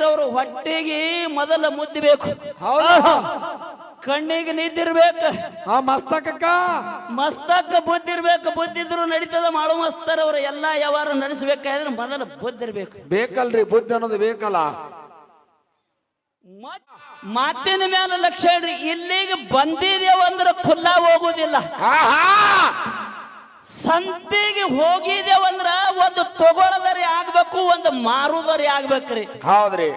ಅವರು ಹೊಟ್ಟೆಗೆ ಮೊದಲ ಮುದ್ದಿ ಬೇಕು. ಕಣ್ಣಿಗೆ ನಿದ್ದಿರ್ಬೇಕು. ಆ ಮಸ್ತಕಕ್ಕ. ಮಸ್ತಕ ಬುದ್ಧಿರ್ಬೇಕು. ಬುದ್ಧಿದ್ರು ನಡೀತದ ಮಾಡು ಮಸ್ತರ್ ಅವ್ರ ಎಲ್ಲಾ ವ್ಯವಹಾರ ನಡೆಸಬೇಕಾದ್ರೆ ಮೊದಲ ಬುದ್ಧಿರ್ಬೇಕು. ಬೇಕಲ್ರಿ ಬುದ್ಧಿ ಅನ್ನೋದು ಬೇಕಲ್ಲ. ಮತ್- ಮಾತಿನ ಮೇಲೆ ಲಕ್ಷ ಇಡ್ರಿ ಇಲ್ಲಿಗೆ ಬಂದಿದೇವಂದ್ರ ಅಂದ್ರೆ ಖುಲ್ಲಾ ಹೋಗುದಿಲ್ಲ. ಆಹಾ. ಸಂತಿಗೆ ಹೋಗಿದೇವಂದ್ರ ಒಂದು ತಗೊಳದರಿ ಆಗ್ಬೇಕು ಒಂದು ಮಾರುದರಿ ಆಗ್ಬೇಕ್ರಿ. ಹೌದ್ರಿ.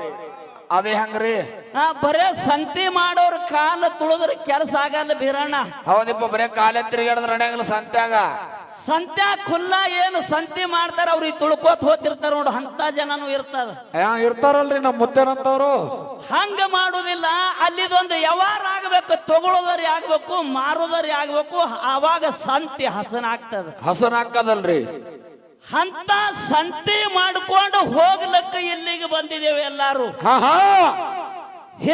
ಅದೇ ಹಂಗ್ರಿ? ಆ ಬರೇ ಸಂತಿ ಮಾಡೋರ್ ಕಾಲ ತುಳಿದ್ರೆ ಕೆಲಸ ಆಗಲ್ಲ ಬೀರಣ್ಣ. ಹೌದಿಪ್ಪ ಬರೇ ಕಾಲ ತಿರುಗಾಡದ್ರ ನಡೆಯಂಗಿಲ್ಲ ಸಂತ್ಯಾಗ. ಸಂತ್ಯಾ ಖುಲ್ಲಾ ಏನು ಸಂತಿ ಮಾಡ್ತಾರ ಅವ್ರಿಗೆ ತುಳ್ಕೋತ್ ಹೋತಿರ್ತಾರ ನೋಡು ಅಂತ ಜನನು ಇರ್ತದ. ಇರ್ತಾರಲ್ರಿ ನಮ್ಮ ಮುತ್ತೇನಂತವ್ರು. ಹಂಗ ಮಾಡುದಿಲ್ಲ ಅಲ್ಲಿದೊಂದು ವ್ಯವಹಾರ ಆಗ್ಬೇಕು ತಗೊಳ್ಳೋದ್ರಿ ಆಗ್ಬೇಕು ಮಾರುದರಿ ಆಗ್ಬೇಕು ಆವಾಗ ಸಂತಿ ಹಸನ ಆಗ್ತದ. ಹಸನ ಆಗ್ತದಲ್ರಿ. ಅಂತ ಸಂತಿ ಮಾಡ್ಕೊಂಡು ಹೋಗ್ಲಕ್ಕ ಇಲ್ಲಿಗೆ ಬಂದಿದ್ದೇವೆ ಎಲ್ಲಾರು.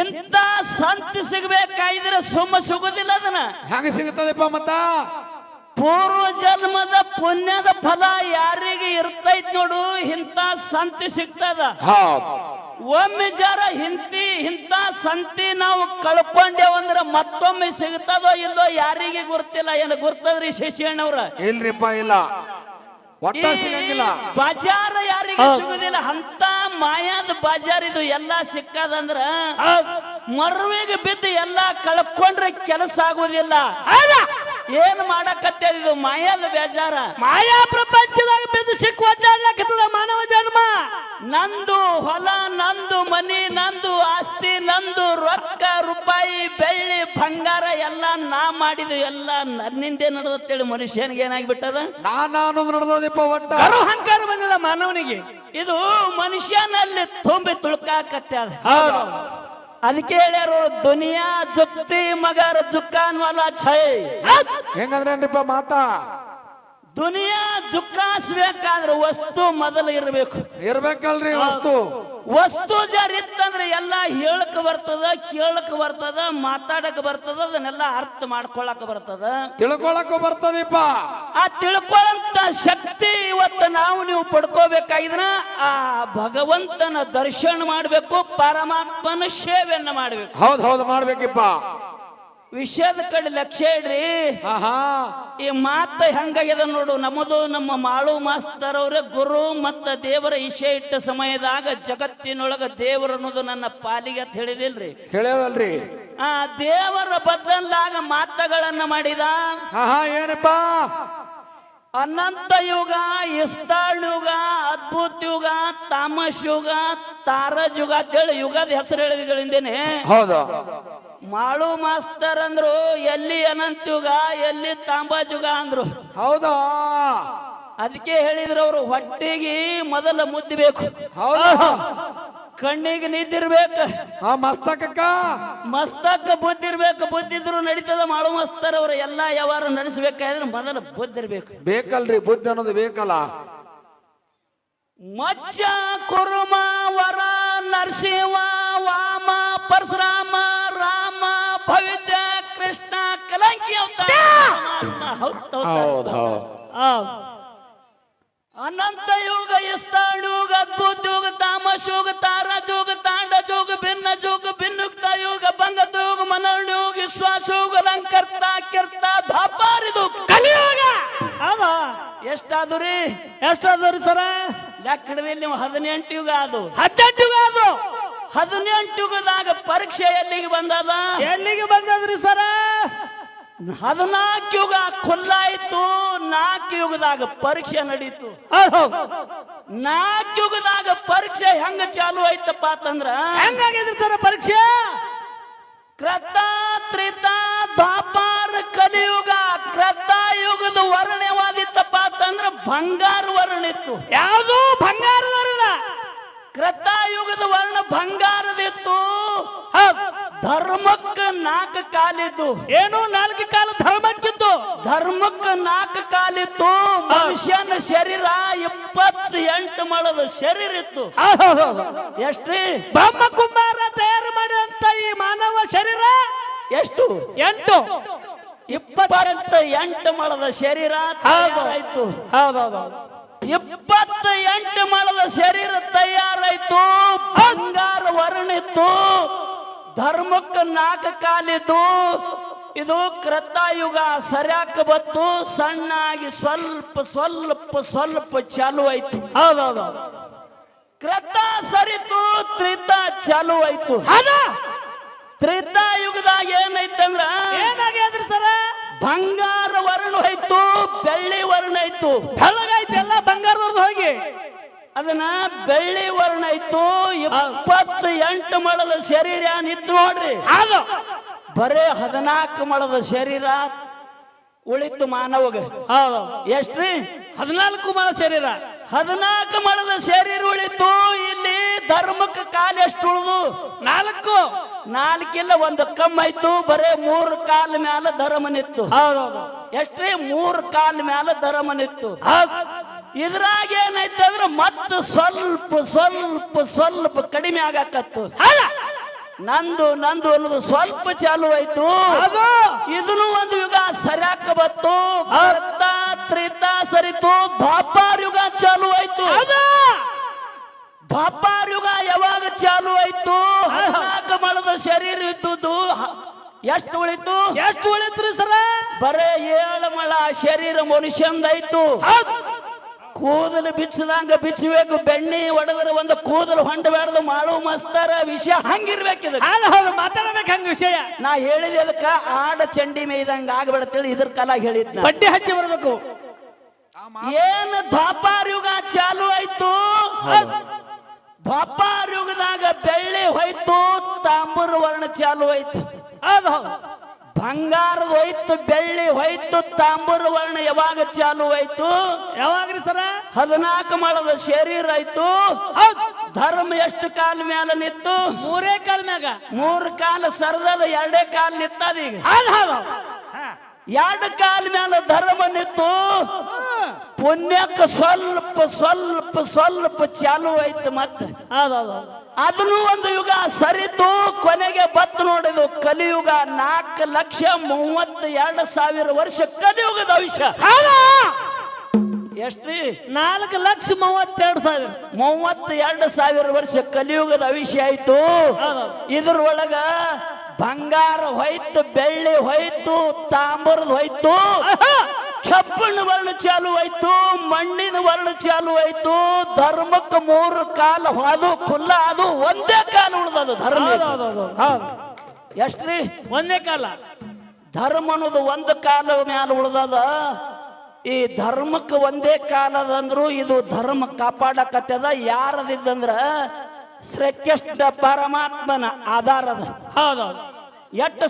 ಇಂತ ಸಂತಿ ಸಿಗ್ಬೇಕಾಗಿದ್ರೆ ಸುಮ್ಮ ಸಿಗುದಿಲ್ಲ ಅದನ್ನ. ಹೆಂಗ ಸಿಗುತ್ತದಪ್ಪ ಮತ್ತ? ಪೂರ್ವ ಜನ್ಮದ ಪುಣ್ಯದ ಫಲ ಯಾರಿಗೆ ಇರ್ತೈತ್ ನೋಡು ಇಂಥ ಸಂತಿ ಸಿಗ್ತದ. ಒಮ್ಮೆ ಜರ ಹಿಂತಿ ಇಂಥ ಸಂತಿ ನಾವು ಕಳ್ಕೊಂಡೇವಂದ್ರ ಮತ್ತೊಮ್ಮೆ ಸಿಗ್ತದೋ ಇಲ್ಲೋ ಯಾರಿಗೆ ಗುರ್ತಿಲ್ಲ. ಏನು ಗುರ್ತದ್ರಿ ಶಶಿಯಣ್ಣವ್ರ ಇಲ್ರಿಪ್ಪ ಇಲ್ಲ. ಒಟ್ಟ ಸಿಗಂಗಿಲ್ಲ. ಬಜಾರ್ ಯಾರಿಗೆ ಸಿಗುದಿಲ್ಲ ಅಂತ ಮಾಯಾದ ಬಜಾರ್ ಇದು ಎಲ್ಲಾ ಸಿಕ್ಕದಂದ್ರ ಮರುವಿಗೆ ಬಿದ್ದು ಎಲ್ಲಾ ಕಳ್ಕೊಂಡ್ರೆ ಕೆಲಸ ಆಗುದಿಲ್ಲ. ಏನ್ ಮಾಡಕತ್ತೆ ಇದು? ಮಾಯಾದ ಬೇಜಾರ. ಮಾಯಾ ಪ್ರಪಂಚದಾಗ ಬಿದ್ದು ಸಿಕ್ಕು ಒದ್ದಾಡ್ಲಕತ್ತದ ಮಾನವ ಜನ್ಮ? ನಂದು ಹೊಲ ನಂದು ಮನಿ ನಂದು ಆಸ್ತಿ ನಂದು ರೊಕ್ಕ ರೂಪಾಯಿ ಬೆಳ್ಳಿ ಬಂಗಾರ ಎಲ್ಲ ನಾ ಮಾಡಿದ ಎಲ್ಲ ನನ್ನಿಂದೆ ನಡೆದತ್ತೇಳಿ ಮನುಷ್ಯನಿಗೆ ಏನಾಗ್ಬಿಟ್ಟದ? ನಾನು ನಡೆದಿಪ್ಪ ನಡೆದೋದಿಪ್ಪ ಒಟ್ಟ. ಕರು ಅಹಂಕಾರ ಬಂದದ ಮಾನವನಿಗೆ. ಇದು ಮನುಷ್ಯನಲ್ಲಿ ತುಂಬಿ ತುಳ್ಕಾಕತ್ಯಾದ ಅದಕ್ಕೆ ಹೇಳ್ಯಾರು ದುನಿಯಾ ಜುಕ್ತಿ ಮಗರ್ ಜುಕ್ಕಾನ್ ವಾಲಾ ಛೈ. ಹೆಂಗಂದ್ರೇನ್ರಿಪ್ಪ ಮಾತಾ? ದುನಿಯಾ ಜುಕ್ಕಾಸ್ಬೇಕಾದ್ರೆ ವಸ್ತು ಮೊದಲು ಇರಬೇಕು. ಇರ್ಬೇಕಲ್ರಿ ವಸ್ತು. ವಸ್ತು ಜಾರಿ ಇತ್ತಂದ್ರೆ ಎಲ್ಲ ಹೇಳಕ್ ಬರ್ತದ ಕೇಳಕ್ ಬರ್ತದ ಮಾತಾಡಕ್ ಬರ್ತದ ಅದನ್ನೆಲ್ಲ ಅರ್ಥ ಮಾಡ್ಕೊಳಕ್ ಬರ್ತದ. ತಿಳ್ಕೊಳಕ್ ಬರ್ತದಪ್ಪ ಆ ತಿಳ್ಕೊಳಂತ ಶಕ್ತಿ ಇವತ್ತು ನಾವು ನೀವು ಪಡ್ಕೋಬೇಕಾಗಿದ್ರ ಆ ಭಗವಂತನ ದರ್ಶನ ಮಾಡ್ಬೇಕು ಪರಮಾತ್ಮನ ಸೇವೆಯನ್ನ ಮಾಡ್ಬೇಕು. ಹೌದ್ ಹೌದು ಮಾಡ್ಬೇಕಿಪ್ಪ. ವಿಷಯದ ಕಡೆ ಲಕ್ಷ್ಯ ಇಡ್ರಿ. ಆಹಾ. ಈ ಮಾತ ಹೆಂಗಾಗ್ಯದ ನೋಡು ನಮ್ಮದು ನಮ್ಮ ಮಾಳು ಮಾಸ್ತರ್ ಅವ್ರ ಗುರು ಮತ್ತ ದೇವರ ಇಶೆ ಇಟ್ಟ ಸಮಯದಾಗ ಜಗತ್ತಿನೊಳಗ ದೇವರ ಅನ್ನೋದು ನನ್ನ ಪಾಲಿಗೆ ಅಂತ ಹೇಳಿದಿಲ್ರಿ. ಹೇಳ್ಯಾವಲ್ರಿ? ಆ ದೇವರ ಬದಲಾಗ ಮಾತುಗಳನ್ನ ಮಾಡಿದ. ಆಹಾ ಏನಪ್ಪ? ಅನಂತ ಯುಗ ಇಸ್ತಾಳ್ ಯುಗ ಅದ್ಭುತ ಯುಗ ತಾಮಸ್ ಯುಗ ತಾರಜ್ ಯುಗ ಅಂತೇಳಿ ಯುಗದ ಹೆಸರು ಹೇಳಿದ್ಗಳಿಂದೇನೆ ಹೌದು. ಮಾಳು ಮಾಸ್ತರ್ ಅಂದ್ರು ಎಲ್ಲಿ ಅನಂತ ಯುಗ ಎಲ್ಲಿ ತಾಂಬಾ ಯುಗ ಅಂದ್ರು. ಹೌದಾ. ಅದಕ್ಕೆ ಹೇಳಿದ್ರು ಅವರು ಹೊಟ್ಟೆಗೆ ಮೊದಲ ಮುದ್ದಿ ಬೇಕು. ಹೌದಾ. ಕಣ್ಣಿಗೆ ನಿದ್ದಿರ್ಬೇಕು. ಆ ಮಸ್ತಕಕ್ಕ. ಮಸ್ತಕ ಬುದ್ಧಿರ್ಬೇಕು. ಬುದ್ಧಿದ್ರು ನಡೀತದ ಮಾಡು ಮಸ್ತರ್ ಅವ್ರ ಎಲ್ಲಾ ವ್ಯವಹಾರ ನಡೆಸಬೇಕಾದ್ರೆ ಮೊದಲ ಬುದ್ಧಿರ್ಬೇಕು. ಬೇಕಲ್ರಿ ಬುದ್ಧಿ ಅನ್ನೋದು ಬೇಕಲ್ಲ. ಮಚ್ಚ ಕುರುಮ ವರ ನರಸಿಂಹ ವಾಮ ಪರಶುರಾಮ ರಾಮ ಪವಿತ್ರ ಕೃಷ್ಣ ಕಲಂಕಿ. ಅನಂತ ಯುಗ ಇಸ್ತಾಳ್ ಯುಗ ಅದ್ಭುತ ಯುಗ ತಾಮಸ್ ತಾರ ಜೋಗ ಯುಗ ತಾಂಡ ಜೋಗ ಭಿನ್ನ ಜೋಗ ಭಿನ್ನುಕ್ತ ಯುಗ ಬಂಗತ ಯುಗ ಮನೋಣ ಯುಗ ವಿಶ್ವಾಸ ಯುಗ ಲಂಕರ್ತ ಕಿರ್ತ ಧಾಪಾರಿದು ಕಲಿಯುಗ! ಎಷ್ಟಾದ್ರಿ ಎಷ್ಟಾದು ರೀ? ಎಷ್ಟಾದ್ರಿ ಸರ? ಲೆಕ್ಕಡದಲ್ಲಿ ನೀವು ಹದಿನೆಂಟು ಯುಗ ಅದು ಹದಿನೆಂಟು ಯುಗ ಅದು ಹದಿನೆಂಟು ಯುಗದಾಗ ಪರೀಕ್ಷೆ ಎಲ್ಲಿಗೆ ಬಂದದ? ಎಲ್ಲಿಗೆ ಬಂದದ್ರಿ ಸರ? ಹದಿನಾಲ್ಕು ಯುಗ ಖುಲ್ಲಾಯಿತು ನಾಲ್ಕು ಯುಗದಾಗ ಪರೀಕ್ಷೆ ನಡೀತು. ನಾಲ್ಕು ಯುಗದಾಗ ಪರೀಕ್ಷೆ ಹೆಂಗ ಚಾಲು ಆಯ್ತಪ್ಪ ಅಂತಂದ್ರ ಹೆಂಗಾಗಿದ್ರಿ ಸರ ಪರೀಕ್ಷೆ? ಕ್ರತ ತ್ರಿತ ದ್ವಾಪಾರ ಕಲಿಯುಗ ಕ್ರತ ಯುಗದ ವರ್ಣವಾದಿತ್ತಪ್ಪ ಅಂತಂದ್ರ ಬಂಗಾರ ವರ್ಣ ಇತ್ತು. ಯಾವುದು ಬಂಗಾರದವ್ರಲ್ಲ ಕ್ರತ ಯುಗದ ವರ್ಣ ಬಂಗಾರದಿತ್ತು ಹೌದ್ ಧರ್ಮಕ್ಕ ನಾಲ್ಕು ಕಾಲಿದ್ದು. ಏನು ನಾಲ್ಕು ಕಾಲ ಧರ್ಮಕ್ಕಿತ್ತು ಧರ್ಮಕ್ಕ ನಾಲ್ಕು ಕಾಲಿತ್ತು ಮನುಷ್ಯನ ಶರೀರ ಇಪ್ಪತ್ತು ಎಂಟು ಮಳದ ಶರೀರ ಇತ್ತು. ಎಷ್ಟ್ರಿ ಬ್ರಹ್ಮ ಕುಮಾರ ತಯಾರು ಮಾಡಿದಂತ ಈ ಮಾನವ ಶರೀರ? ಎಷ್ಟು? ಎಂಟು. ಇಪ್ಪತ್ತೆಂಟು ಎಂಟು ಮಳದ ಶರೀರ ಆಯ್ತು ಹೌದೌದು ಇಪ್ಪತ್ತ ಎಂಟು ಮಳದ ಶರೀರ ತಯಾರಾಯ್ತು. ಬಂಗಾರ ವರ್ಣಿತ್ತು ಧರ್ಮಕ್ಕ ನಾಲ್ಕು ಕಾಲಿದ್ದು ಇದು ಕ್ರತಾಯುಗ ಸರಿಯಾಕ ಬತ್ತು ಸಣ್ಣಾಗಿ ಸ್ವಲ್ಪ ಸ್ವಲ್ಪ ಸ್ವಲ್ಪ ಚಾಲು ಆಯ್ತು. ಹೌದೌದು. ಕ್ರತ ಸರಿತು ತ್ರಿತ ಚಾಲು ಆಯ್ತು. ತ್ರೇತಾಯುಗದಾಗ ಏನೈತಂದ್ರ? ಏನಾಗ್ಯಾದ್ರಿ ಸರ? ಬಂಗಾರ ವರ್ಣ ಹೋಯ್ತು ಬೆಳ್ಳಿ ವರ್ಣ ಆಯ್ತು ಬೆಳಗಾಯ್ತು ಎಲ್ಲ ಹೋಗಿ ಅದನ್ನ ಬೆಳ್ಳಿ ವರ್ಣ ಇತ್ತು ಇಪ್ಪತ್ತು ಎಂಟು ಮಳದ ಶರೀರ ಏನಿತ್ತು ನೋಡ್ರಿ. ಅದು ಬರೇ ಹದಿನಾಲ್ಕು ಮಳದ ಶರೀರ ಉಳಿತು ಮಾನವಗ. ಹೌದು. ಎಷ್ಟ್ರಿ? ಹದಿನಾಲ್ಕು ಮಳ ಶರೀರ. ಹದಿನಾಲ್ಕು ಮಳದ ಶರೀರ ಉಳಿತು ಇಲ್ಲಿ ಧರ್ಮಕ್ಕೆ ಕಾಲ ಎಷ್ಟು ಉಳಿದು? ನಾಲ್ಕು. ನಾಲ್ಕಿಲ್ಲ ಒಂದು ಕಮ್ಮಾಯ್ತು ಬರೇ ಮೂರು ಕಾಲ ಮ್ಯಾಲ ಧರ್ಮನಿತ್ತು ಎಷ್ಟ್ರಿ? ಮೂರು ಕಾಲ್ ಮ್ಯಾಲ ಧರ್ಮ ನಿತ್ತು ಇದ್ರಾಗ ಅಂದ್ರೆ ಮತ್ತೆ ಸ್ವಲ್ಪ ಸ್ವಲ್ಪ ಸ್ವಲ್ಪ ಕಡಿಮೆ ಆಗಾಕತ್ತು. ನಂದು ನಂದು ಅನ್ನೋದು ಸ್ವಲ್ಪ ಚಾಲು ಆಯ್ತು. ಇದನ್ನು ಒಂದು ಯುಗ ಸರಿಯಾಕ ಬತ್ತು ತ್ರೇತ ಸರಿತು. ದ್ವಾಪಾರ ಯುಗ ಚಾಲು ಆಯ್ತು. ದ್ವಾಪಾರ ಯುಗ ಯಾವಾಗ ಚಾಲು ಆಯ್ತು? ಮಳದ ಶರೀರ ಇದ್ದುದು. ಎಷ್ಟು ಉಳಿತು? ಎಷ್ಟು ಉಳಿತ್ರಿ ಸರ ಬರೇ ಏಳು ಮಳ ಶರೀರ ಮನುಷ್ಯಂದಾಯ್ತು. ಕೂದಲು ಬಿಚ್ಚದಂಗ ಬಿಚ್ಚಬೇಕು. ಬೆಣ್ಣಿ ಒಡೆದ್ರ ಒಂದು ಕೂದಲು ಹೊಂಡಬೇಡ್ದು ಮಾಡು ಮಸ್ತರ ವಿಷಯ ಹಂಗಿರ್ಬೇಕಿದ ಹೌದು ಹೌದು ಮಾತಾಡಬೇಕು ಹಂಗ ವಿಷಯ. ನಾ ಹೇಳಿದ ಅದಕ್ಕ ಆಡ ಚಂಡಿ ಮೇಯ್ದಂಗ ಆಗ್ಬಿಡತ್ತೇಳಿ ಇದ್ರ ಕಾಲ ಹೇಳಿದ್ನ. ಬಡ್ಡಿ ಹಚ್ಚಿ ಬರ್ಬೇಕು. ಏನು ದ್ವಾಪಾರ ಯುಗ ಚಾಲು ಆಯ್ತು? ದ್ವಾಪಾರ ಯುಗದಾಗ ಬೆಳ್ಳಿ ಹೋಯ್ತು ತಾಮ್ರ ವರ್ಣ ಚಾಲು ಆಯ್ತು. ಹೌದು ಹೌದು. ಬಂಗಾರದ ಹೋಯ್ತು ಬೆಳ್ಳಿ ಹೋಯ್ತು ತಾಂಬೂರ ವರ್ಣ ಯಾವಾಗ ಚಾಲು ಆಯ್ತು ಯಾವಾಗ್ರಿ ಸರ? ಹದಿನಾಲ್ಕು ಮಾಡದ ಶರೀರ ಆಯ್ತು. ಧರ್ಮ ಎಷ್ಟು ಕಾಲ ಮ್ಯಾಲ ನಿತ್ತು ಮೂರೇ ಕಾಲ್ ಮ್ಯಾಗ. ಮೂರು ಕಾಲ ಸರದದ ಎರಡೇ ಕಾಲ ನಿತ್ತದ ಈಗ. ಎರಡು ಕಾಲ ಮ್ಯಾಲ ಧರ್ಮ ನಿತ್ತು ಪುಣ್ಯಕ್ಕೆ ಸ್ವಲ್ಪ ಸ್ವಲ್ಪ ಸ್ವಲ್ಪ ಚಾಲು ಆಯ್ತು ಮತ್ತೆ. ಹೌದು ಹೌದು. ಅದನ್ನು ಒಂದು ಯುಗ ಸರಿತು ಕೊನೆಗೆ ಬತ್ತು ನೋಡಿದು ಕಲಿಯುಗ ನಾಲ್ಕು ಲಕ್ಷ ಮೂವತ್ತ ಎರಡು ಸಾವಿರ ವರ್ಷ ಕಲಿಯುಗದ ಆಯುಷ್ಯ. ಎಷ್ಟ್ರಿ? ನಾಲ್ಕು ಲಕ್ಷ ಮೂವತ್ತೆರಡು ಸಾವಿರ. ಮೂವತ್ತ ಎರಡು ಸಾವಿರ ವರ್ಷ ಕಲಿಯುಗದ ಆಯುಷ್ಯ ಆಯ್ತು. ಇದ್ರ ಇದ್ರೊಳಗ ಬಂಗಾರ ಹೋಯ್ತು ಬೆಳ್ಳಿ ಹೋಯ್ತು ತಾಮ್ರದ್ ಹೋಯ್ತು. ಕಬ್ಬಿಣ ವರ್ಣ ಚಾಲು ಆಯ್ತು ಮಣ್ಣಿನ ವರ್ಣ ಚಾಲು ಆಯ್ತು ಧರ್ಮಕ್ಕೆ ಮೂರು ಕಾಲ ಅದು ಖುಲ್ಲ ಅದು ಒಂದೇ ಕಾಲ ಉಳ್ದದು ಧರ್ಮ ಎಷ್ಟ್ರಿ? ಒಂದೇ ಕಾಲ. ಧರ್ಮ ಅನ್ನೋದು ಒಂದು ಕಾಲ ಮ್ಯಾಲ ಉಳ್ದದ. ಈ ಧರ್ಮಕ್ಕೆ ಒಂದೇ ಕಾಲದಂದ್ರು ಇದು ಧರ್ಮ ಕಾಪಾಡಕತ್ತದ. ಯಾರದಿದ್ದಂದ್ರ ಶ್ರೇಷ್ಠ ಪರಮಾತ್ಮನ ಆಧಾರದ ಹೌದು ಹೌದು ಎಷ್ಟು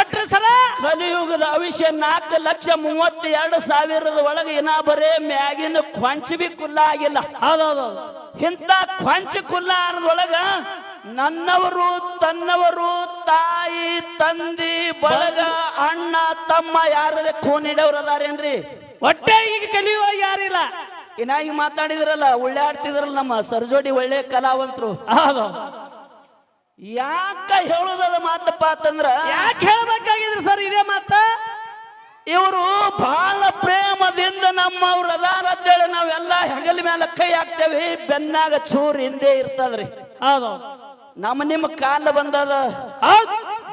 ಎಟ್ರ ಸರ? ಕಲಿಯುಗದ ಅವಿಷ್ಯ ನಾಲ್ಕು ಲಕ್ಷ ಮೂವತ್ತೆರಡು ಸಾವಿರದ ಒಳಗೆ ಇನ್ನ ಬರೇ ಮ್ಯಾಗಿನ ಕೊಂಚ ಬಿ ಕುಲ್ಲ ಆಗಿಲ್ಲ. ಹೌದು ಹೌದು ಹೌದು ಇಂಥ ಕೊಂಚ ಕುಲ್ಲ ಆರದೊಳಗ ನನ್ನವರು ತನ್ನವರು ತಾಯಿ ತಂದಿ ಬಳಗ ಅಣ್ಣ ತಮ್ಮ ಯಾರ ಖೂನಿಡವ್ರು ಅದಾರೇನ್ರಿ? ಒಟ್ಟೆ ಈಗ ಕಲಿಯುವ ಯಾರಿಲ್ಲ. ಇನ್ನಾಗಿ ಮಾತಾಡಿದ್ರಲ್ಲ ಉಳ್ಳಾಡ್ತಿದ್ರಲ್ಲ ನಮ್ಮ ಸರ್ಜೋಡಿ ಒಳ್ಳೆ ಕಲಾವಂತರು. ಹೌದು. ಯಾಕ ಹೇಳುದದ ಮಾತಪ್ಪ ಅಂತಂದ್ರ ಯಾಕೆ ಹೇಳ್ಬೇಕಾಗಿದ್ರಿ ಸರ್ ಇದೇ ಮಾತ? ಇವರು ಬಹಳ ಪ್ರೇಮದಿಂದ ನಮ್ಮವ್ರ ಅದಾರ ಅಂತೇಳಿ ನಾವೆಲ್ಲ ಹೆಗಲ ಮೇಲೆ ಕೈ ಹಾಕ್ತೇವಿ ಬೆನ್ನಾಗ ಚೂರು ಹಿಂದೆ ಇರ್ತದ್ರಿ. ಹೌದು. ನಮ್ಮ ನಿಮ್ಮ ಕಾಲ ಬಂದದ.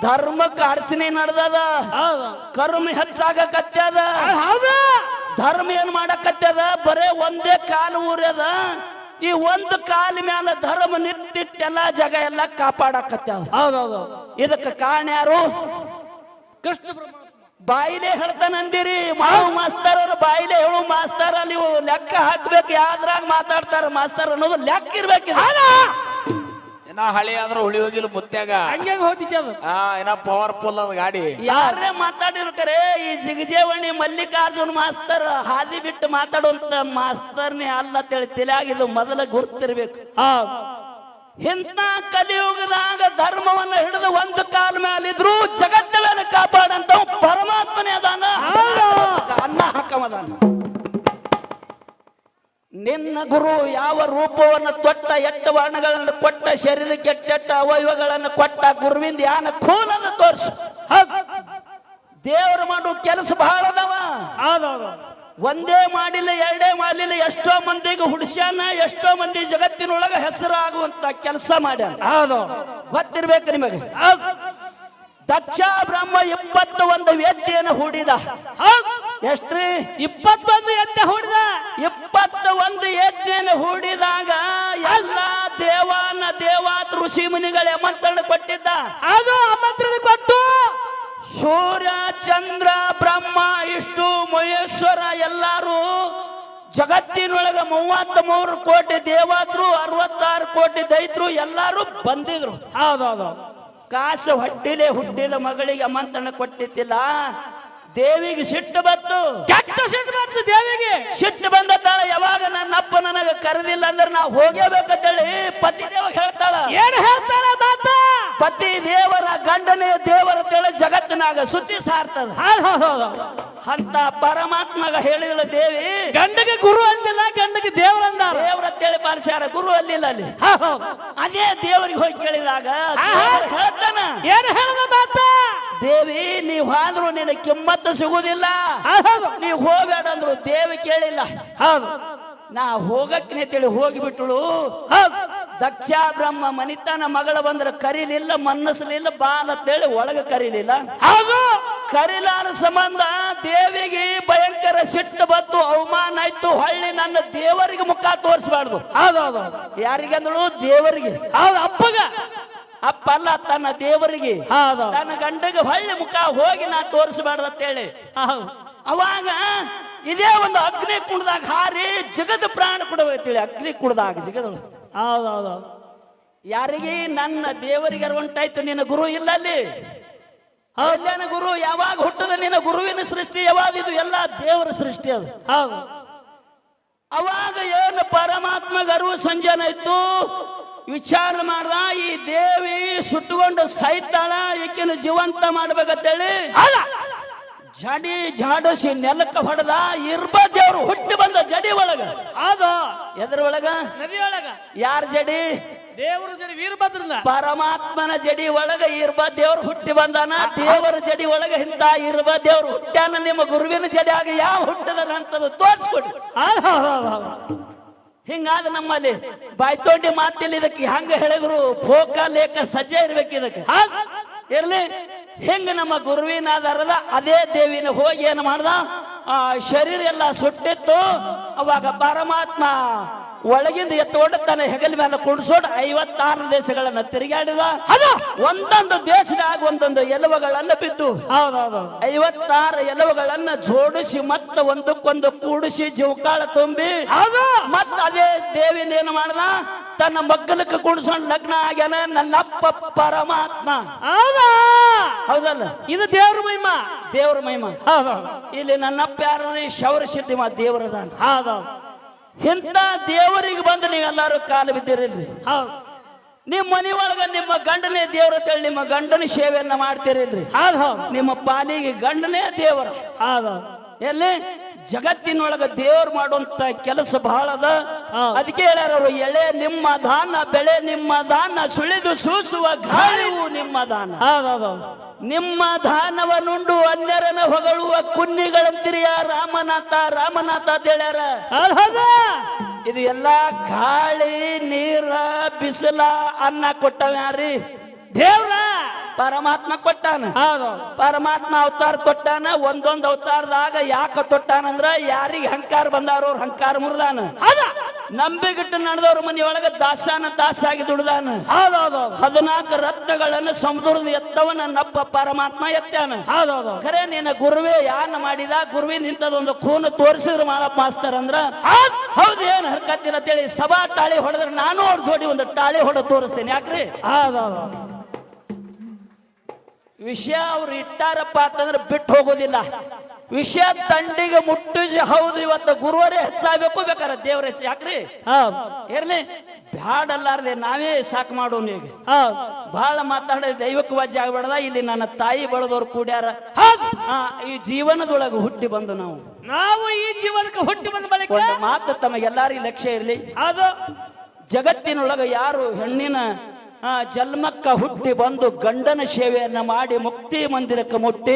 ಧರ್ಮಕ್ಕೆ ಅಡಚಣೆ ನಡ್ದದ. ಕರ್ಮ ಹೆಚ್ಚಾಗಕತ್ಯದ ಹೌದು. ಧರ್ಮ ಏನ್ ಮಾಡಕತ್ಯದ ಬರೇ ಒಂದೇ ಕಾಲು ಊರ್ಯದ ಈ ಒಂದು ಕಾಲ ಮ್ಯಾಲ ಧರ್ಮ ನಿಂತಿಟ್ಟೆಲ್ಲ ಜಗ ಎಲ್ಲ ಕಾಪಾಡಕತ್ತ ಇದಕ್ಕೆ ಕಾರಣ ಯಾರು? ಕೃಷ್ಣ ಬಾಯಿಲೆ ಹೇಳ್ತಾನಂದಿರಿ ಮಾವು ಮಾಸ್ತರ್ ಬಾಯಿಲೆ ಹೇಳು ಮಾಸ್ತರ ನೀವು ಲೆಕ್ಕ ಹಾಕ್ಬೇಕು ಯಾವ್ದ್ರಾಗ ಮಾತಾಡ್ತಾರ ಮಾಸ್ತರ್ ಅನ್ನೋದು ಲೆಕ್ಕ ಇರ್ಬೇಕು ಇನ್ನ ಹಳಿ ಅಂದ್ರ ಹುಳಿ ಹೋಗಿಲ್ಲ ಮುತ್ಯಾಗ. ಹಂಗೆ ಹೋಗ್ತಿದ್ದೆ ಅದು? ಆ ಇನ್ನ ಪವರ್ಫುಲ್ ಅದ ಗಾಡಿ. ಯಾರೇ ಮಾತಾಡಿರ್ತಾರೆ ಈ ಜಿಗಜೇವಣಿ ಮಲ್ಲಿಕಾರ್ಜುನ್ ಮಾಸ್ತರ್ ಹಾದಿ ಬಿಟ್ಟು ಮಾತಾಡುವಂತ ಮಾಸ್ತರ್ನೇ ಅಲ್ಲ ತಿಳಿ ತಿಳಿಯಾಗಿದ್ದು ಮೊದಲ ಗುರ್ತಿರ್ಬೇಕು. ಇಂತ ಇಂಥ ಕಲಿಯುಗದಾಗ ಧರ್ಮವನ್ನ ಹಿಡಿದು ಒಂದು ಕಾಲ ಮೇಲಿದ್ರು ಜಗತ್ತವೇನ ಕಾಪಾಡಂತ ಪರಮಾತ್ಮನೇ ಅದಾನ. ಅನ್ನ ಹಾಕಮದಾನ ನಿನ್ನ ಗುರು ಯಾವ ರೂಪವನ್ನು ತೊಟ್ಟ ಎಟ್ಟ ವರ್ಣಗಳನ್ನು ಕೊಟ್ಟ ಶರೀರಕ್ಕೆ ಎಟ್ಟೆಟ್ಟ ಅವಯವಗಳನ್ನು ಕೊಟ್ಟ ಗುರುವಿಂದ ಯಾನ ಖೂನದ ತೋರಿಸು. ದೇವರು ಮಾಡುವ ಕೆಲಸ ಬಹಳ ಅದಾವ. ಒಂದೇ ಮಾಡಿಲ್ಲ ಎರಡೇ ಮಾಡಲಿಲ್ಲ ಎಷ್ಟೋ ಮಂದಿಗೆ ಹುಡ್ಸ್ಯಾನ ಎಷ್ಟೋ ಮಂದಿ ಜಗತ್ತಿನೊಳಗ ಹೆಸರಾಗುವಂತ ಕೆಲಸ ಮಾಡ್ಯಾನ. ಗೊತ್ತಿರ್ಬೇಕು ನಿಮಗೆ? ದಕ್ಷ ಬ್ರಹ್ಮ ಇಪ್ಪತ್ತು ಒಂದು ವ್ಯಕ್ತಿಯನ್ನು ಹೂಡಿದ ಎಷ್ಟ್ರಿ? ಇಪ್ಪತ್ತೊಂದು ಎತ್ತೆ ಹೊಡೆದ. ಇಪ್ಪತ್ತ ಒಂದು ಯಜ್ಞನ ಹೂಡಿದಾಗ ಎಲ್ಲ ದೇವಾನ ದೇವಾತ್ ಋಷಿ ಮುನಿಗಳೇ ಮಂತ್ರಣ ಕೊಟ್ಟಿದ್ದ. ಅದು ಆಮಂತ್ರಣ ಕೊಟ್ಟು ಸೂರ್ಯ ಚಂದ್ರ ಬ್ರಹ್ಮ ಇಷ್ಟು ಮಹೇಶ್ವರ ಎಲ್ಲಾರು ಜಗತ್ತಿನೊಳಗ ಮೂವತ್ತ ಮೂರು ಕೋಟಿ ದೇವಾದ್ರು ಅರವತ್ತಾರು ಕೋಟಿ ದೈತ್ರು ಎಲ್ಲಾರು ಬಂದಿದ್ರು. ಹೌದೌದು. ಹೌದು ಕಾಸು ಹೊಟ್ಟಿಲೆ ಹುಟ್ಟಿದ ಮಗಳಿಗೆ ಆಮಂತ್ರಣ ಕೊಟ್ಟಿದ್ದಿಲ್ಲ. ದೇವಿಗೆ ಸಿಟ್ಟು ಬಂತು. ಸಿಟ್ಟು ಮಾಡ್ತು ದೇವಿಗೆ ಸಿಟ್ಟು ಬಂದದ್ದಾಳ ಯಾವಾಗ ನನ್ನ ಅಪ್ಪ ನನಗೆ ಕರೆದಿಲ್ಲ ಅಂದ್ರೆ ನಾ ಹೋಗೇಬೇಕಂತೇಳಿ ಪತಿ ದೇವ ಹೇಳ್ತಾಳ. ಏನ್ ಹೇಳ್ತಾಳ ಮಾತ? ಪತಿ ದೇವರ ಗಂಡನೇ ದೇವರ ತೇಳಿ ಜಗತ್ತಿನಾಗ ಸುದ್ದಿ ಸಾರ್ತದ. ಅಂತ ಪರಮಾತ್ಮಗ ಹೇಳಿದಳು ದೇವಿ. ಗಂಡಗೆ ಗುರು ಅಂದಿಲ್ಲ ಗಂಡಗೆ ದೇವರ ಅಂದಾರ. ದೇವರ ತೇಳಿ ಪಾಲಿಸ್ಯಾರ ಗುರು ಅಲ್ಲಿಲ್ಲ ಅಲ್ಲಿ. ಅದೇ ದೇವರಿಗೆ ಹೋಗಿ ಕೇಳಿದಾಗ ಹೇಳ್ತಾನ. ಏನ್ ಹೇಳದ ಮಾತ? ದೇವಿ ನೀವ್ ಹಾದ್ರು ನಿನ್ನ ಕಿಮ್ಮತ್ತು ಸಿಗುವುದಿಲ್ಲ ನೀವ್ ಹೋಗ್ಬೇಡ ಅಂದ್ರು ದೇವಿ ಕೇಳಿಲ್ಲ. ಹೌದು. ನಾ ಹೋಗಕ್ಕೆ ತಿಳಿ ಹೋಗಿಬಿಟ್ಟಳು. ದಕ್ಷ ಬ್ರಹ್ಮ ಮನಿತನ ಮಗಳ ಬಂದ್ರೆ ಕರೀಲಿಲ್ಲ ಮನ್ನಸ್ಲಿಲ್ಲ ಬಾಲ್ ಅಂತೇಳಿ ಒಳಗ ಕರೀಲಿಲ್ಲ. ಹೌದು. ಕರಿಲಾರ ಸಂಬಂಧ ದೇವಿಗೆ ಭಯಂಕರ ಸಿಟ್ಟು ಬಂತು ಅವಮಾನ ಆಯ್ತು. ಹೊಳ್ಳಿ ನನ್ನ ದೇವರಿಗೆ ಮುಖ ತೋರಿಸಬಾರ್ದು. ಯಾರಿಗಂದಳು? ದೇವರಿಗೆ. ಹೌದು ಅಪ್ಪಗ. ಅಪ್ಪ ಅಲ್ಲ ತನ್ನ ದೇವರಿಗೆ. ಹೌದು. ತನ್ನ ಗಂಡಗೆ ಹೊಳ್ಳಿ ಮುಖ ಹೋಗಿ ನಾ ತೋರಿಸಬಾರ್ದು ಅಂತೇಳಿ. ಹೇಳಿ ಅವಾಗ ಇದೇ ಒಂದು ಅಗ್ನಿ ಕುಡ್ದಾಗ ಹಾರಿ ಜಗದ ಪ್ರಾಣ ಕೊಡಬೇಕಂತೇಳಿ ಅಗ್ನಿ ಕುಡ್ದಾಗ ಜಗದಳು. ಹೌದೌದು ಹೌದು ಯಾರಿಗೆ ನನ್ನ ದೇವರಿಗೆ ಅರ್ವಂಟಾಯ್ತು ನಿನ್ನ ಗುರು ಇಲ್ಲ ಅಲ್ಲಿ ಹೌದೇನ ಗುರು ಯಾವಾಗ ಹುಟ್ಟದ ನಿನ್ನ ಗುರುವಿನ ಸೃಷ್ಟಿ ಯಾವಾಗ ಇದು ಎಲ್ಲ ದೇವರ ಸೃಷ್ಟಿ ಅದು. ಹೌದು. ಅವಾಗ ಏನು ಪರಮಾತ್ಮ ಗರ್ವ ಸಂಜನ ಇತ್ತು ವಿಚಾರ ಮಾಡ್ದ ಈ ದೇವಿ ಸುಟ್ಟುಕೊಂಡು ಸಾಯ್ತಾಳ ಈಕಿನ ಜೀವಂತ ಮಾಡ್ಬೇಕಂತೇಳಿ ಅಲ್ಲ. ಜಡಿ ಜಾಡಸಿ ನೆಲಕ್ಕ ಹೊಡೆದ ಇರ್ಬ ದೇವ್ರು ಹುಟ್ಟಿ ಬಂದ ಜಡಿ ಒಳಗ. ಅದು ಎದ್ರ ಒಳಗ? ನದಿಯೊಳಗ ಯಾರ ಜಡಿ? ದೇವರ ಜಡಿ ವೀರಭದ್ರನ ಪರಮಾತ್ಮನ ಜಡಿ ಒಳಗ ಇರ್ಬ ದೇವ್ರು ಹುಟ್ಟಿ ಬಂದಾನ ದೇವರ ಜಡಿ ಒಳಗ ಇಂತ ಇರ್ಬ ದೇವ್ರು ಹುಟ್ಟ್ಯಾನ ನಿಮ್ಮ ಗುರುವಿನ ಜಡಿ ಆಗ ಯಾವ ಹುಟ್ಟದ ಅಂತದ್ದು ತೋರಿಸ್ಕೊಡಿ ಹಿಂಗಾದ ನಮ್ಮಲ್ಲಿ ಬಾಯ್ತೋಂಡಿ ಮಾತಿಲ್ಲ ಇದಕ್ಕೆ ಹಂಗ ಹೇಳಿದ್ರು? ಫೋಕ ಲೇಖ ಸಜ್ಜೆ ಇರ್ಬೇಕು ಇದಕ್ಕೆ. ಇರ್ಲಿ. ಹೆಂಗ ನಮ್ಮ ಗುರುವಿನ ಆಧಾರದ ಅದೇ ದೇವಿನ ಹೋಗಿ ಏನು ಮಾಡ್ದ? ಆ ಶರೀರ ಎಲ್ಲ ಸುಟ್ಟಿತ್ತು. ಅವಾಗ ಪರಮಾತ್ಮ ಒಳಗಿಂದ ಎತ್ತೊಂಡು ತನ್ನ ಹೆಗಲ ಮೇಲೆ ಕುಡಿಸೋಡು ಐವತ್ತಾರು ದೇಶಗಳನ್ನ ತಿರುಗಾಡಿದ. ಅದು ಒಂದೊಂದು ದೇಶದಾಗ ಒಂದೊಂದು ಎಲುವಗಳನ್ನ ಬಿದ್ದು ಐವತ್ತಾರು ಎಲುವಗಳನ್ನ ಜೋಡಿಸಿ ಮತ್ತ ಒಂದಕ್ಕೊಂದು ಕೂಡಿಸಿ ಜೀವಕಾಳ ತುಂಬಿ. ಮತ್ತ ಅದೇ ದೇವಿನ ಏನು ಮಾಡ್ದ? ತನ್ನ ಮಗ್ಗಲಕ್ಕೆ ಕುಣಿಸೋಣ ಲಗ್ನ ಆಗ್ಯಾನ ನನ್ನಪ್ಪ ಪರಮಾತ್ಮ. ಹೌದಾ? ಹೌದಲ್ಲ? ಇದು ದೇವ್ರ ಮಹಿಮ. ದೇವ್ರ ಮಹಿಮ. ಇಲ್ಲಿ ನನ್ನಪ್ಪ ಯಾರು ಶೌರ ಸಿದ್ಧಿಮ ದೇವರದಾನ. ಹೌದು ಇಂಥ ದೇವರಿಗೆ ಬಂದು ನೀವೆಲ್ಲರೂ ಕಾಲು ಬಿದ್ದಿರಲ್ರಿ. ಹೌದು. ನಿಮ್ಮ ಮನೆ ಒಳಗ ನಿಮ್ಮ ಗಂಡನೇ ದೇವರ ಅಂತೇಳಿ ನಿಮ್ಮ ಗಂಡನ ಸೇವೆಯನ್ನ ಮಾಡ್ತಿರಲ್ರಿ. ನಿಮ್ಮ ಪಾಲಿಗೆ ಗಂಡನೇ ದೇವರ. ಎಲ್ಲಿ? ಜಗತ್ತಿನೊಳಗ ದೇವ್ರು ಮಾಡುವಂತ ಕೆಲಸ ಬಹಳ ಅದ. ಅದಕ್ಕೆ ಹೇಳ್ಯಾರ ಅವರು ಎಳೆ ನಿಮ್ಮ ದಾನ ಬೆಳೆ ನಿಮ್ಮ ದಾನ ಸುಳಿದು ಸೂಸುವ ಗಾಳಿವು ನಿಮ್ಮ ದಾನ. ನಿಮ್ಮ ದಾನವನುಂಡು ಅನ್ಯರನ ಹೊಗಳುವ ಕುನ್ನಿಗಳಂತಿರಿಯ ರಾಮನಾಥ ರಾಮನಾಥ ಅಂತ ಹೇಳ್ಯಾರ. ಇದು ಎಲ್ಲ ಗಾಳಿ ನೀರ ಬಿಸಿಲ ಅನ್ನ ಕೊಟ್ಟವ ಯಾರಿ ದೇವ್ರ. ಪರಮಾತ್ಮ ಕೊಟ್ಟಾನ. ಪರಮಾತ್ಮ ಅವತಾರ ಕೊಟ್ಟಾನ ಒಂದೊಂದು ಅವತಾರದಾಗ ಯಾಕ ತೊಟ್ಟಾನಂದ್ರ ಯಾರಿಗೆ ಹಂಕಾರ ಬಂದಾರ ಅವ್ರ ಹಂಕಾರ ಮುರಿದಾನ. ನಂಬಿಗಿಟ್ಟು ನಡೆದವ್ರ ಮನೆಯೊಳಗ ದಾಸಾನ ದಾಸಾಗಿ ದುಡ್ದಾನ. ಹೌದು ಹೌದು ಹೌದು ಹದಿನಾಲ್ಕು ರತ್ನಗಳನ್ನು ಸಮುದ್ರದ ಎತ್ತವನ ನಪ್ಪ ಪರಮಾತ್ಮ ಎತ್ತಾನ. ಖರೆ ನಿನ್ನ ಗುರುವೇ ಯಾನ ಮಾಡಿದ? ಗುರುವಿ ನಿಂತದೊಂದು ಖೂನು ತೋರಿಸಿದ್ರು ಮಾಲಪ್ಪ ಮಾಸ್ತರ್ ಅಂದ್ರ. ಹೌದು. ಏನ್ ಹರ್ಕತ್ತಿನ ಅಂತೇಳಿ ಸಭಾ ತಾಳಿ ಹೊಡೆದ್ರೆ ನಾನು ಅವ್ರ ಜೋಡಿ ಒಂದು ತಾಳಿ ಹೊಡೆದು ತೋರಿಸ್ತೇನೆ ಯಾಕ್ರಿ? ವಿಷಯ ಅವ್ರು ಇಟ್ಟಾರಪ್ಪ ಅಂತಂದ್ರೆ ಬಿಟ್ಟು ಹೋಗೋದಿಲ್ಲ. ವಿಷಯ ತಂಡಿಗೆ ಮುಟ್ಟು ಹೌದು ಇವತ್ತು ಗುರುವರೇ ಹೆಚ್ಚಾಗಬೇಕು ಬೇಕಾರೆ ದೇವ್ರ ಹೆಚ್ಚು ಯಾಕ್ರಿ? ಇರ್ಲಿ. ಬ್ಯಾಡಲ್ಲಾರ್ದೆ ನಾವೇ ಸಾಕು ಮಾಡೋನು ಈಗ. ಬಹಳ ಮಾತಾಡ ದೈವಕ್ಕೆ ವಾಜ್ಯ ಆಗ್ಬೇಡದ. ಇಲ್ಲಿ ನನ್ನ ತಾಯಿ ಬಳದವ್ರು ಕೂಡ್ಯಾರ. ಈ ಜೀವನದೊಳಗೆ ಹುಟ್ಟಿ ಬಂದು ನಾವು. ನಾವು ಈ ಜೀವನಕ್ಕೆ ಹುಟ್ಟಿ ಬಂದ ಬಳಿಕ ಮಾತು ತಮಗೆಲ್ಲರಿಗೂ ಲಕ್ಷ್ಯ ಇರಲಿ. ಅದು ಜಗತ್ತಿನೊಳಗೆ ಯಾರು ಹೆಣ್ಣಿನ ಆ, ಜನ್ಮಕ್ಕ ಹುಟ್ಟಿ ಬಂದು ಗಂಡನ ಸೇವೆಯನ್ನ ಮಾಡಿ ಮುಕ್ತಿ ಮಂದಿರಕ್ಕೆ ಮುಟ್ಟಿ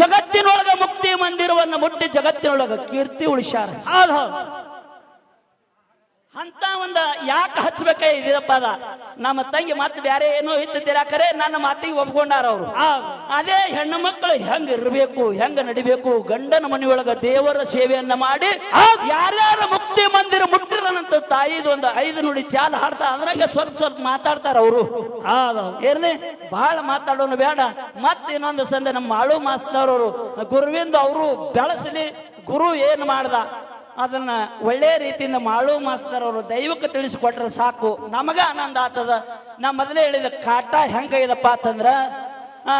ಜಗತ್ತಿನೊಳಗ ಮುಕ್ತಿ ಮಂದಿರವನ್ನು ಮುಟ್ಟಿ ಜಗತ್ತಿನೊಳಗ ಕೀರ್ತಿ ಉಳಿಸ್ಯಾರ. ಅಂತ ಒಂದ ಯಾಕೆ ಹಚ್ಬೇಕ ಇದಪ್ಪ ಅದ? ನಮ್ಮ ತಂಗಿ ಮತ್ತೆ ಬೇರೆ ಏನೋ ಇತ್ತಿದ್ದೀರಾ ಕರೆ ನನ್ನ ಮಾತಿಗೆ ಒಪ್ಕೊಂಡಾರ ಅವರು. ಅದೇ ಹೆಣ್ಣು ಮಕ್ಕಳು ಹೆಂಗ ಇರಬೇಕು ಹೆಂಗ ನಡಿಬೇಕು ಗಂಡನ ಮನೆಯೊಳಗ ದೇವರ ಸೇವೆಯನ್ನ ಮಾಡಿ ಯಾರ್ಯಾರ ಮುಕ್ತಿ ಮಂದಿರ ಮುಟ್ಟಿರನಂತ ತಾಯಿದು ಒಂದು ಐದು ನುಡಿ ಚಾಲ ಹಾಡ್ತಾ ಅದ್ರಾಗ ಸ್ವಲ್ಪ ಸ್ವಲ್ಪ ಮಾತಾಡ್ತಾರ ಅವರು. ಇರ್ಲಿ ಬಹಳ ಮಾತಾಡೋನು ಬೇಡ. ಮತ್ತೆ ಇನ್ನೊಂದು ಸಂದೆ ನಮ್ಮ ಮಾಳು ಮಾಸ್ತಾರವರು ಗುರುವಿಂದ ಅವರು ಬೆಳೆಸಲಿ ಗುರು ಏನು ಮಾಡ್ದ? ಅದನ್ನ ಒಳ್ಳೆಯ ರೀತಿಯಿಂದ ಮಾಳು ಮಾಸ್ತರ್ ಅವರು ದೈವಕ್ಕೆ ತಿಳಿಸಿಕೊಟ್ರೆ ಸಾಕು. ನಮಗೆ ಆನಂದ ಆಗ್ತದ. ನಾ ಮೊದಲೇ ಹೇಳಿದ ಕಾಟ ಹೆಂಗೆ ಅಂತಂದ್ರ ಆ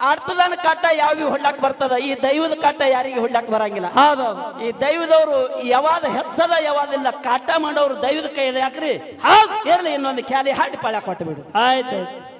ಆಡ್ತದಾನ ಕಾಟ ಯಾವ ಹೊಡ್ಲಾಕ್ ಬರ್ತದ? ಈ ದೈವದ ಕಾಟ ಯಾರಿಗೆ ಹೊಡ್ಲಾಕ್ ಬರಂಗಿಲ್ಲ. ಹೌದು. ಈ ದೈವದವರು ಯಾವಾಗ ಹೆಚ್ಚದ ಯಾವಾದಿಲ್ಲ ಕಾಟ ಮಾಡೋರು ದೈವದ ಕೈ ಇದೆ ಯಾಕ್ರಿ ಹೌದು. ಇರ್ಲಿ ಇನ್ನೊಂದು ಕ್ಯಾಲಿ ಹಾಡಿ ಪಾಳ್ಯ ಕೊಟ್ಟು ಬಿಡು ಆಯ್ತು.